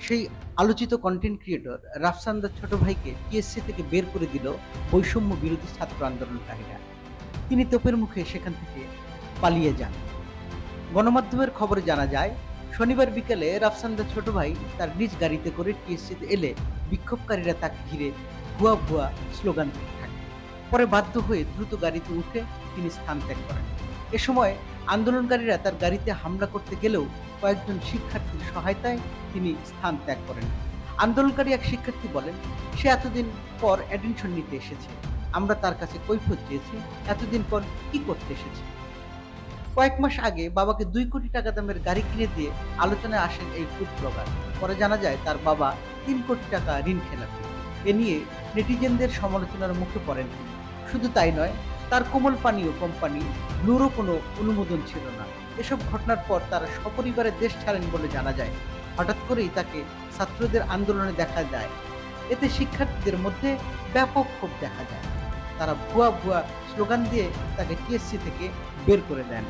সেই আলোচিত content creator রাফসান্দার ছোট ভাইকে টিএসসি থেকে বের করে দিল বৈষম্য বিরোধী ছাত্র আন্দোলনকারীরা তিনি তোপের মুখে সেখান থেকে পালিয়ে যান। গণমাধ্যমের খবরে জানা যায়, শনিবার বিকেলে রাফসান্দার ছোট ভাই তার নিজ গাড়িতে করে টিএসসিতে এলে বিক্ষোভকারীরা তাকে ঘিরে ভুয়া ভুয়া স্লোগান পরে বাধ্য হয়ে দ্রুত গাড়িতে উঠে তিনি স্থান ত্যাগ করেন। এ সময় আন্দোলনকারীরা তার গাড়িতে হামলা করতে গেলেও কয়েকজন শিক্ষার্থীর সহায়তায় তিনি স্থান ত্যাগ করেন। আন্দোলনকারী এক শিক্ষার্থী বলেন, সে এতদিন পর অ্যাডমিশন নিতে এসেছে। আমরা তার কাছে কৈফত চেয়েছি, এতদিন পর কি করতে এসেছে? কয়েক মাস আগে বাবাকে দুই কোটি টাকা দামের গাড়ি কিনে দিয়ে আলোচনায় আসেন এই ফুড ব্লগার। পরে জানা যায়, তার বাবা তিন কোটি টাকা ঋণ খেলাপি এ নিয়ে নেটিজেনদের সমালোচনার মুখে পড়েন শুধু তাই নয়, তার কোমল পানীয় কোম্পানি ব্লুরও কোনো অনুমোদন ছিল না। এসব ঘটনার পর তারা সপরিবারে দেশ ছাড়েন বলে জানা যায়। হঠাৎ করেই তাকে ছাত্রদের আন্দোলনে দেখা যায়। এতে শিক্ষার্থীদের মধ্যে ব্যাপক ক্ষোভ দেখা যায়। তারা ভুয়া ভুয়া স্লোগান দিয়ে তাকে টিএসসি থেকে বের করে দেন।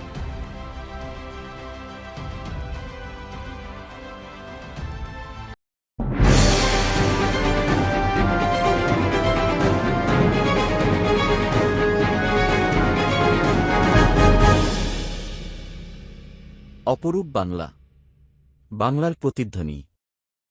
অপরূপ বাংলা বাংলার প্রতিধ্বনি।